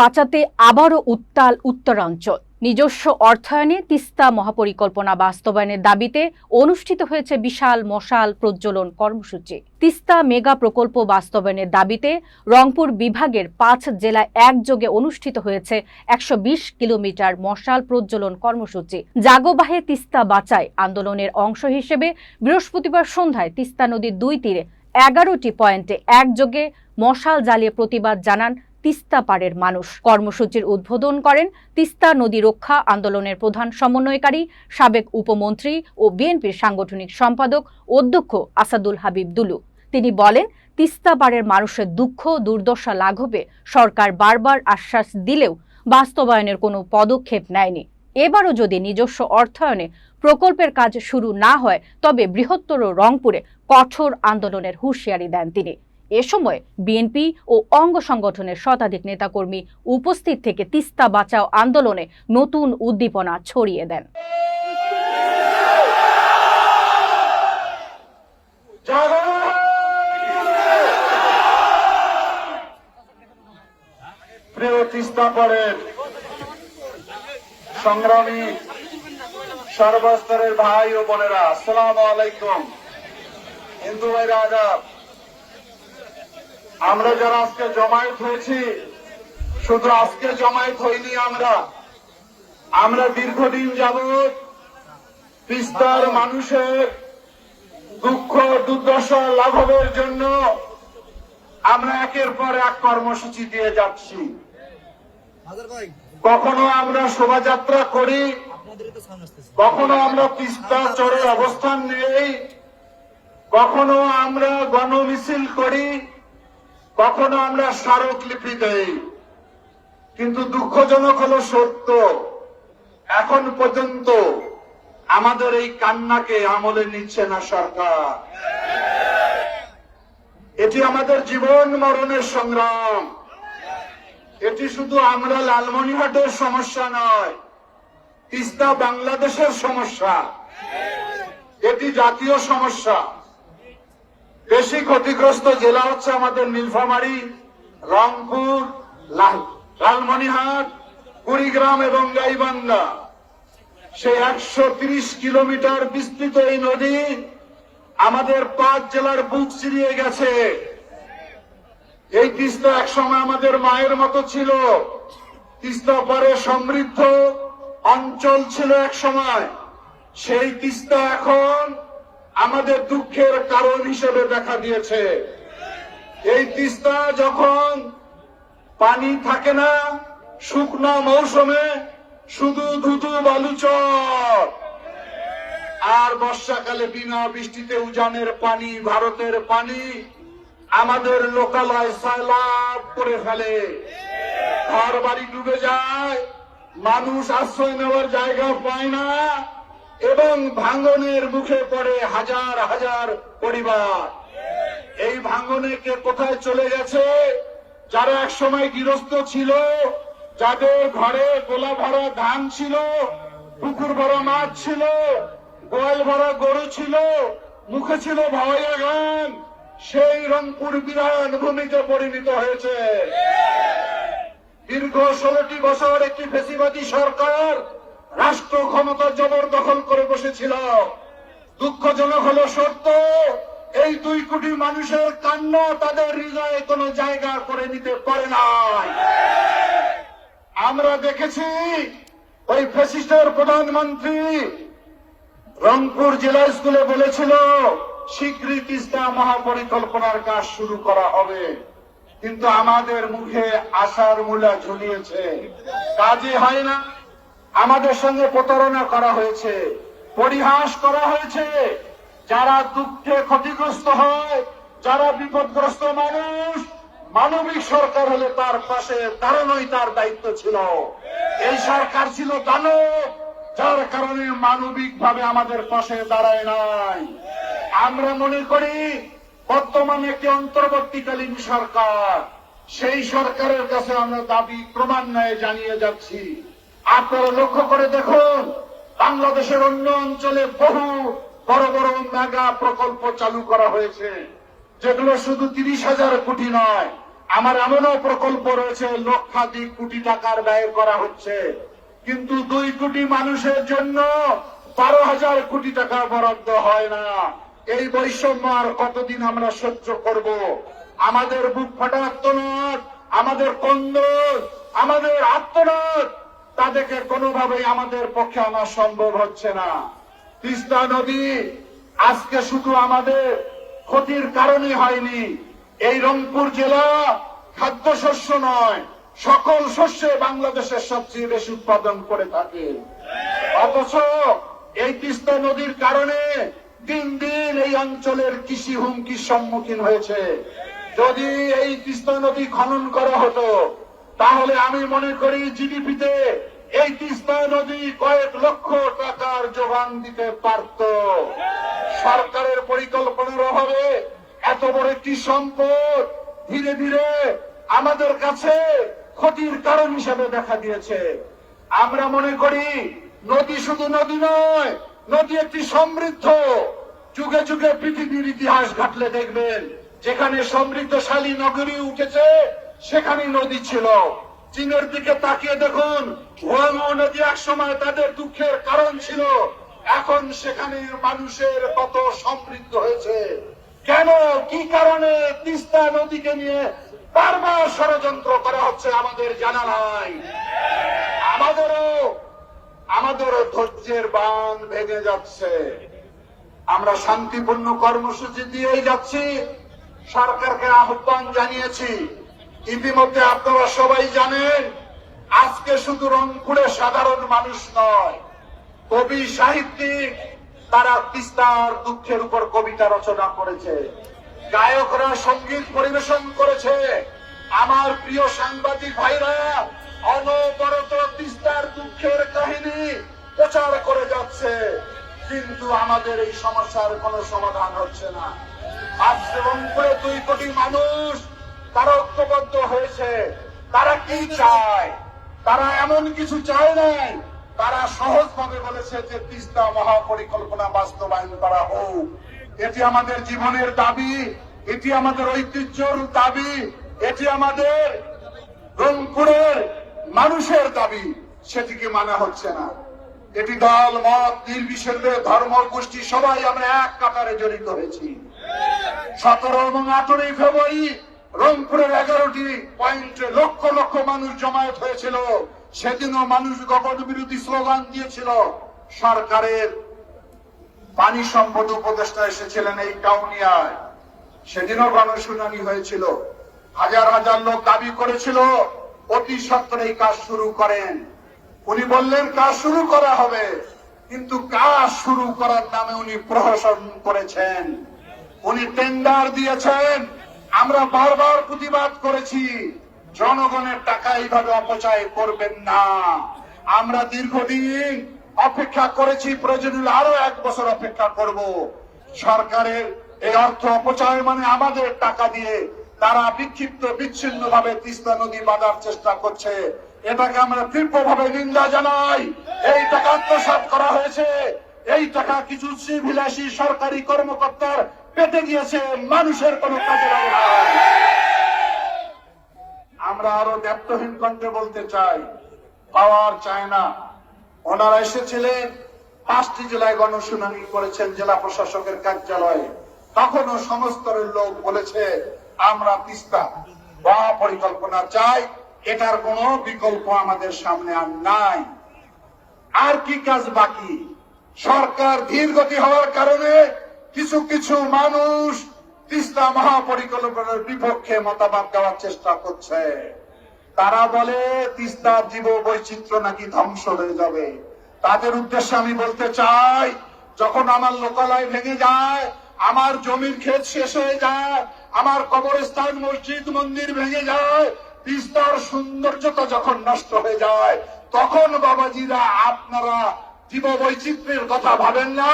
বাঁচাতে আবারও উত্তাল উত্তরাঞ্চল। নিজস্ব অর্থায়নে তিস্তা মহাপরিকল্পনা বাস্তবায়নের দাবিতে অনুষ্ঠিত হয়েছে বিশাল মশাল প্রজ্বলন কর্মসূচি। তিস্তা মেগা প্রকল্প বাস্তবায়নের দাবিতে রংপুর বিভাগের পাঁচ জেলায় একযোগে অনুষ্ঠিত হয়েছে একশো বিশ কিলোমিটার মশাল প্রজ্বলন কর্মসূচি। জাগোবাহে তিস্তা বাঁচায় আন্দোলনের অংশ হিসেবে বৃহস্পতিবার সন্ধ্যায় তিস্তা নদীর দুই তীরে এগারোটি পয়েন্টে একযোগে মশাল জ্বালিয়ে প্রতিবাদ জানান তিস্তা পাড়ের মানুষ। কর্মসূচির উদ্বোধন করেন তিস্তা নদী রক্ষা আন্দোলনের প্রধান সমন্বয়কারী, সাবেক উপমন্ত্রী ও বিএনপির সাংগঠনিক সম্পাদক অধ্যক্ষ আসাদুল হাবিব দুলু। তিনি বলেন, তিস্তা পাড়ের মানুষের দুঃখ, দুর্দশা লাঘবে, সরকার বারবার আশ্বাস দিলেও বাস্তবায়নের কোনো পদক্ষেপ নেয়নি। এবারও যদি নিজস্ব অর্থায়নে প্রকল্পের কাজ শুরু না হয়, তবে বৃহত্তর রংপুরে কঠোর আন্দোলনের হুঁশিয়ারি দেন তিনি। এ সময় বিএনপি ও অঙ্গ সংগঠনের শতাধিক নেতাকর্মী উপস্থিত থেকে তিস্তা বাঁচাও আন্দোলনে নতুন উদ্দীপনা ছড়িয়ে দেন। সংগ্রামী সর্বস্তরের ভাই ও বোনেরা, আসসালাম আলাইকুম। হিন্দু ভাইরা আদাব আমরা যারা আজকে জমায়েত হয়েছি, শুধু আজকে জমায়েত হইনি আমরা। আমরা দীর্ঘদিন যাবৎ তিস্তার মানুষের দুঃখ, দুর্দশা লাঘবের জন্য আমরা একের পর এক কর্মসূচি দিয়ে যাচ্ছি। কখনো আমরা শোভাযাত্রা করি, কখনো আমরা তিস্তা চরে অবস্থান নেই, কখনো আমরা গণমিছিল করি কখনো আমরা স্মারকলিপি দেই, কিন্তু দুঃখজনক হলো সত্য। এখন পর্যন্ত আমাদের এই কান্নাকে আমলে নিচ্ছে না সরকার। এটি আমাদের জীবন মরণের সংগ্রাম। এটি শুধু আমরা লালমনিহাটের সমস্যা নয়, তিস্তা বাংলাদেশের সমস্যা। এটি জাতীয় সমস্যা। বেশি ক্ষতিগ্রস্ত জেলা হচ্ছে আমাদের নীলফামারী, রংপুর, লাল- লালমনিহাট কুড়িগ্রাম এবং গাইবান্ধা। সেই একশো কিলোমিটার বিস্তৃত এই নদী আমাদের পাঁচ জেলার বুক চিরিয়ে গেছে। এই তিস্তা একসময় আমাদের মায়ের মতো ছিল। তিস্তা পরে সমৃদ্ধ অঞ্চল ছিল এক সময় সেই তিস্তা এখন আমাদের দুঃখের কারণ হিসেবে দেখা দিয়েছে। এই তিস্তা যখন পানি থাকে না, শুকনো মৌসুমে শুধু ধুধু বালুচর আর বর্ষাকালে বিনা বৃষ্টিতে উজানের পানি, ভারতের পানি আমাদের লোকালয় সয়লাভ করে ফেলে। ঘর বাড়ি ডুবে যায়, মানুষ আশ্রয় নেওয়ার জায়গা পায় না। এবং ভাঙনের মুখে পড়ে হাজার হাজার পরিবার। এই ভাঙনে কে কোথায় চলে গেছে? যারা এক সময় গৃহস্থ ছিল, যাদের ঘরে গোলা ভরা ধান ছিল, পুকুর ভরা মাছ ছিল, গোয়াল ভরা গরু ছিল, মুখে ছিল ভাওয়াইয়া গান, সেই রংপুর বিরান ভূমিতে পরিণত হয়েছে। দীর্ঘ ষোলোটি বছর একটি ফেসিবাদী সরকার রাষ্ট্র ক্ষমতা জবরদখল করে বসেছিল। দুঃখজনক হলো সত্য এই দুই কোটি মানুষের কান্না তাদের হৃদয়ে কোনো জায়গা করে নিতে পারে নাই। আমরা দেখেছি ওই ফেসিস্টের প্রধানমন্ত্রী রংপুর জেলা স্কুলে বলেছিল শীঘ্রই তিস্তা মহাপরিকল্পনার কাজ শুরু করা হবে। কিন্তু আমাদের মুখে আশার মূলা ঝুলিয়েছে। কাজে হয় না। আমাদের সঙ্গে প্রতারণা করা হয়েছে, পরিহাস করা হয়েছে। যারা দুঃখে ক্ষতিগ্রস্ত হয়, যারা বিপদগ্রস্ত মানুষ, মানবিক সরকার হলে তার পাশে দাঁড়ানোই তার দায়িত্ব ছিল। এই সরকার ছিল দানব, যার কারণে মানবিক ভাবে আমাদের পাশে দাঁড়ায় নাই। আমরা মনে করি, বর্তমানে একটি অন্তর্বর্তীকালীন সরকার। সেই সরকারের কাছে আমরা দাবি ক্রমান্বয়ে জানিয়ে যাচ্ছি। আপনারা লক্ষ্য করে দেখুন, বাংলাদেশের অন্য অঞ্চলে বহু বড় বড় মেগা প্রকল্প চালু করা হয়েছে, যেগুলো শুধু তিরিশ হাজার কোটি নয়, আমার এমনও প্রকল্প রয়েছে, লক্ষাধিক কোটি টাকার ব্যয় করা হচ্ছে। কিন্তু দুই কোটি মানুষের জন্য বারো হাজার কোটি টাকা বরাদ্দ হয় না। এই বৈষম্য আর কতদিন আমরা সহ্য করব? আমাদের বুক ফাটা আত্মনাদ, আমাদের কন্দল, আমাদের আত্মনাদ তাদেরকে কোনোভাবেই আমাদের পক্ষে আনা সম্ভব হচ্ছে না। তিস্তা নদী আজকে শুধু আমাদের ক্ষতির কারণে হয়নি। এই রংপুর জেলা খাদ্যশস্য নয়, সকল শস্যে বাংলাদেশের সবচেয়ে বেশি উৎপাদন করে থাকে। অথচ এই তিস্তা নদীর কারণে দিন দিন এই অঞ্চলের কৃষি হুমকির সম্মুখীন হয়েছে। যদি এই তিস্তা নদী খনন করা হতো তাহলে আমি মনে করি জিডিপিতে এই তিস্তা নদী কয়েক লক্ষ টাকার যোগান দিতে পারত। সরকারের পরিকল্পনার অভাবে এত বড় একটি সম্পদ ধীরে ধীরে আমাদের কাছে ক্ষতির কারণ হিসেবে দেখা দিয়েছে। আমরা মনে করি নদী শুধু নদী নয়, নদী একটি সমৃদ্ধ। যুগে যুগে পৃথিবীর ইতিহাস ঘাটলে দেখবেন, যেখানে সমৃদ্ধশালী নগরী উঠেছে সেখানেই নদী ছিল। চীনের দিকে তাকিয়ে দেখুন হুয়াংও নদী এক সময় তাদের দুঃখের কারণ ছিল। এখন সেখানে মানুষের কত সমৃদ্ধ হয়েছে। কেন, কি কারণে তিস্তা নদীকে নিয়ে বারবার ষড়যন্ত্র করা হচ্ছে আমাদের জানা নাই। আমাদেরও আমাদেরও ধৈর্যের বান ভেঙে যাচ্ছে। আমরা শান্তিপূর্ণ কর্মসূচি দিয়েই যাচ্ছি। সরকারকে আহ্বান জানিয়েছি ইতিমধ্যে আপনারা সবাই জানেন, আজকে শুধু রংপুরের সাধারণ মানুষ নয়, কবি সাহিত্যিক তারা তিস্তার দুঃখের উপর কবিতা রচনা করেছে, গায়করা সংগীত পরিবেশন করেছে। আমার প্রিয় সাংবাদিক ভাইরা, অনবরত তিস্তার দুঃখের কাহিনী প্রচার করে যাচ্ছে, কিন্তু আমাদের এই সমস্যার কোনো সমাধান হচ্ছে না। আজ রংপুরে দুই কোটি মানুষ তারা ঐক্যবদ্ধ হয়েছে। তারা কি চায়? তারা এমন কিছু চায় নাই। তারা সহজভাবে বলেছে যে তিস্তা মহাপরিকল্পনা বাস্তবায়ন করা হোক। এটি আমাদের জীবনের দাবি, এটি আমাদের ঐতিহ্যর দাবি, এটি আমাদের রংপুরের মানুষের দাবি, সেটিকে মানা হচ্ছে না। এটি দল, মত, নির্বিশেষে ধর্ম, গোষ্ঠী, সবাই আমরা এক কাতারে জড়িত হয়েছি। সতেরো এবং আঠারোই ফেব্রুয়ারি রংপুরের এগারোটি পয়েন্টে লক্ষ লক্ষ মানুষ জমায়েত হয়েছিল। সেদিনও মানুষ গগন বিরোধী স্লোগান দিয়েছিল, সরকারের পানি সম্পদ উপদেষ্টা এসেছিলেন এই কাউনিয়ায়। সেদিনও গণশুনানি হয়েছিল। হাজার হাজার লোক দাবি করেছিল, অতি সত্তর এই কাজ শুরু করেন। উনি বললেন, কাজ শুরু করা হবে। কিন্তু কাজ শুরু করার নামে উনি প্রহসন করেছেন। উনি টেন্ডার দিয়েছেন। আমরা বারবার প্রতিবাদ করেছি, জনগণের টাকা এইভাবে অপচয় করবেন না। আমরা দীর্ঘদিন অপেক্ষা করেছি প্রয়োজন আরও এক বছর অপেক্ষা করব। সরকারের এই অর্থ অপচয় মানে আমাদের টাকা দিয়ে তারা বিক্ষিপ্ত বিচ্ছিন্ন ভাবে তিস্তা নদী বাঁধার চেষ্টা করছে। এটাকে আমরা তীব্রভাবে নিন্দা জানাই। এই টাকা আত্মসাৎ করা হয়েছে। এই টাকা কিছু শ্রীভিলাসী সরকারি কর্মকর্তার পেটে গিয়েছে মানুষের কোনো কাজে লাগে আমরা আরও ব্যক্তহীন কণ্ঠে বলতে চাই, পাওয়ার চায় না। ওনারা এসেছিলেন, পাঁচটি জেলায় গণশুনানি করেছেন জেলা প্রশাসকের কার্যালয়ে। তখনও সমস্তরের লোক বলেছে, আমরা তিস্তা বা পরিকল্পনা চাই, এটার কোনো বিকল্প আমাদের সামনে আর নাই। আর কি কাজ বাকি? সরকার ধীরগতি হওয়ার কারণে কিছু কিছু মানুষ তিস্তা মহাপরিকল্পনার বিপক্ষে মতামত দেওয়ার চেষ্টা করছে। তারা বলে তিস্তার জীব বৈচিত্র্য নাকি ধ্বংস হয়ে যাবে। তাদের উদ্দেশ্যে আমি বলতে চাই, যখন আমার লোকালয় ভেঙে যায়, আমার জমির ক্ষেত শেষ হয়ে যায়, আমার কবরস্থান, মসজিদ, মন্দির ভেঙে যায়, তিস্তার সৌন্দর্যতা যখন নষ্ট হয়ে যায়, তখন বাবাজিরা আপনারা জীব বৈচিত্র্যের কথা ভাবেন না?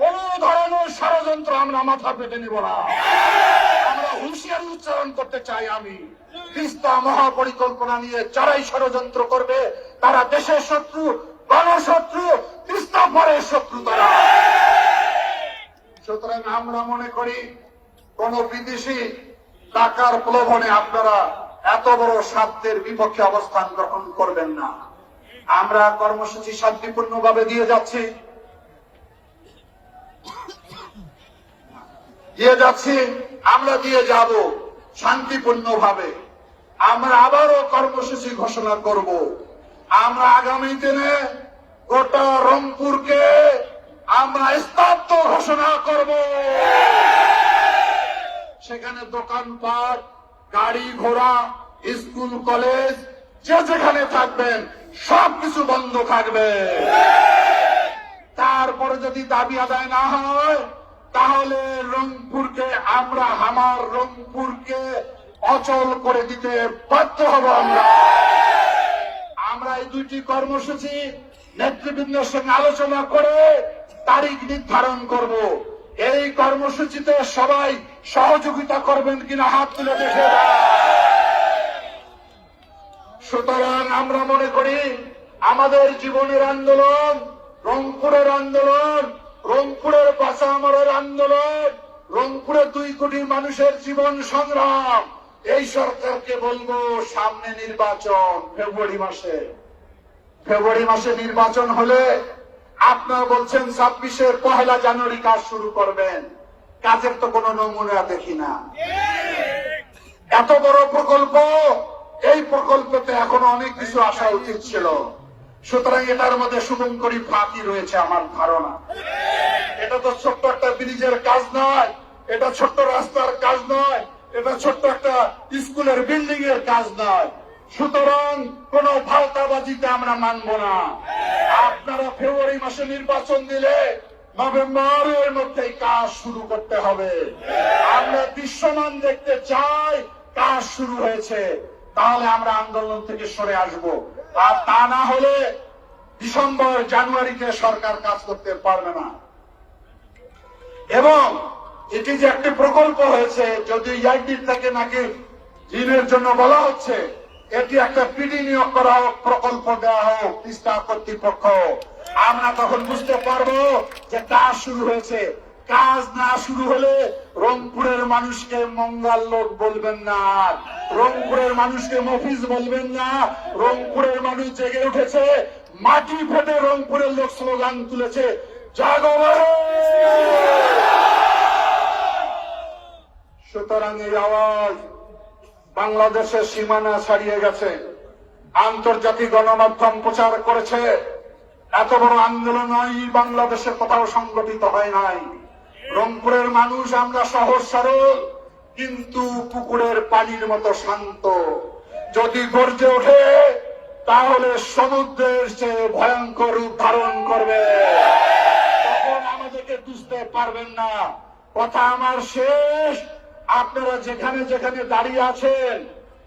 কোন ধরনের ষড়যন্ত্র আমরা মাথা পেতে নিব না। আমরা হুঁশিয়ারি উচ্চারণ করতে চাই আমি। তিস্তা মহাপরিকল্পনা নিয়ে যারাই ষড়যন্ত্র করবে তারা দেশের শত্রু গণশত্রু তিস্তা পরের শত্রু তারা। সুতরাং আমরা মনে করি কোন বিদেশি টাকার প্রলোভনে আপনারা এত বড় স্বার্থের বিপক্ষে অবস্থান গ্রহণ করবেন না। আমরা কর্মসূচি শান্তিপূর্ণভাবে দিয়ে যাচ্ছি। দিয়ে যাচ্ছি, আমরা দিয়ে যাব শান্তিপূর্ণভাবে। আমরা আবারও কর্মসূচি ঘোষণা করব। আমরা আগামী দিনে গোটা রংপুরকে আমরা স্তব্ধ ঘোষণা করব। সেখানে দোকানপাট, গাড়ি ঘোড়া, স্কুল, কলেজ যে যেখানে থাকবেন, সবকিছু বন্ধ থাকবে। তারপরে যদি দাবি আদায় না হয়, তাহলে রংপুরকে আমরা, আমার রংপুরকে অচল করে দিতে বাধ্য হব আমরা। আমরা এই দুইটি কর্মসূচি নেতৃবৃন্দের সঙ্গে আলোচনা করে তারিখ নির্ধারণ করব। এই কর্মসূচিতে সবাই সহযোগিতা করবেন কিনা হাত তুলে দেখে দাও। সুতরাং আমরা মনে করি আমাদের জীবনের আন্দোলন রংপুরের আন্দোলন রংপুরের বাসা আমরের আন্দোলন রংপুরের দুই কোটি মানুষের জীবন সংগ্রাম এই সরকারকে বলব সামনে নির্বাচন ফেব্রুয়ারি মাসে। ফেব্রুয়ারি মাসে নির্বাচন হলে আপনারা বলছেন ছাব্বিশের পহেলা জানুয়ারি কাজ শুরু করবেন। কাজের তো কোনো নমুনা দেখি না। এত বড় প্রকল্প এই প্রকল্পতে এখনও অনেক কিছু আসা উচিত ছিল। সুতরাং এটার মধ্যে শুভঙ্করী ফাঁকি রয়েছে আমার ধারণা। এটা তো ছোট্ট একটা ব্রিজের কাজ নয়, এটা ছোট্ট রাস্তার কাজ নয়, এটা ছোট্ট একটা স্কুলের বিল্ডিং এর কাজ নয়। সুতরাং কোন ভাওতাবাজিতে আমরা মানব না। আপনারা ফেব্রুয়ারি মাসে নির্বাচন দিলে নভেম্বরের মধ্যেই কাজ শুরু করতে হবে। আমরা দৃশ্যমান দেখতে চাই, কাজ শুরু হয়েছে। তাহলে আমরা আন্দোলন থেকে সরে আসব। আর তা না হলে ডিসেম্বর, জানুয়ারিতে সরকার কাজ করতে পারবে না। এবং এটি যে একটি প্রকল্প হয়েছে, যদি ইয়াইটির থেকে নাকি ঋণের জন্য বলা হচ্ছে, এটি একটা পিডি নিয়োগ করা হোক, প্রকল্প দেওয়া হোক, তিস্তা কর্তৃপক্ষ। আমরা তখন বুঝতে পারব যে কাজ শুরু হয়েছে। কাজ না শুরু হলে রংপুরের মানুষকে মঙ্গল লোক বলবেন না। রংপুরের মানুষকে মফিজ বলবেন না। রংপুরের মানুষ জেগে উঠেছে, মাটি ফেটে রংপুরের লোক স্লোগান তুলেছে সুতরাং এই আওয়াজ বাংলাদেশের সীমানা ছাড়িয়ে গেছে। আন্তর্জাতিক গণমাধ্যম প্রচার করেছে। এত বড় আন্দোলন বাংলাদেশে কোথাও সংগঠিত হয় নাই। রংপুরের মানুষ আমরা সহজ সরল, কিন্তু পুকুরের পানির মতো শান্ত। যদি গর্জে ওঠে, তাহলে সমুদ্রের চেয়ে ভয়ঙ্কর রূপ ধারণ করবে। তখন আমাদেরকে বুঝতে পারবেন না। কথা আমার শেষ। আপনারা যেখানে যেখানে দাঁড়িয়ে আছেন,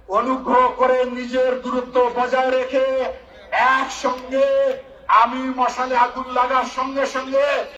অনুগ্রহ করে নিজের দূরত্ব বজায় রেখে একসঙ্গে আমি মশালে আগুন লাগার সঙ্গে সঙ্গে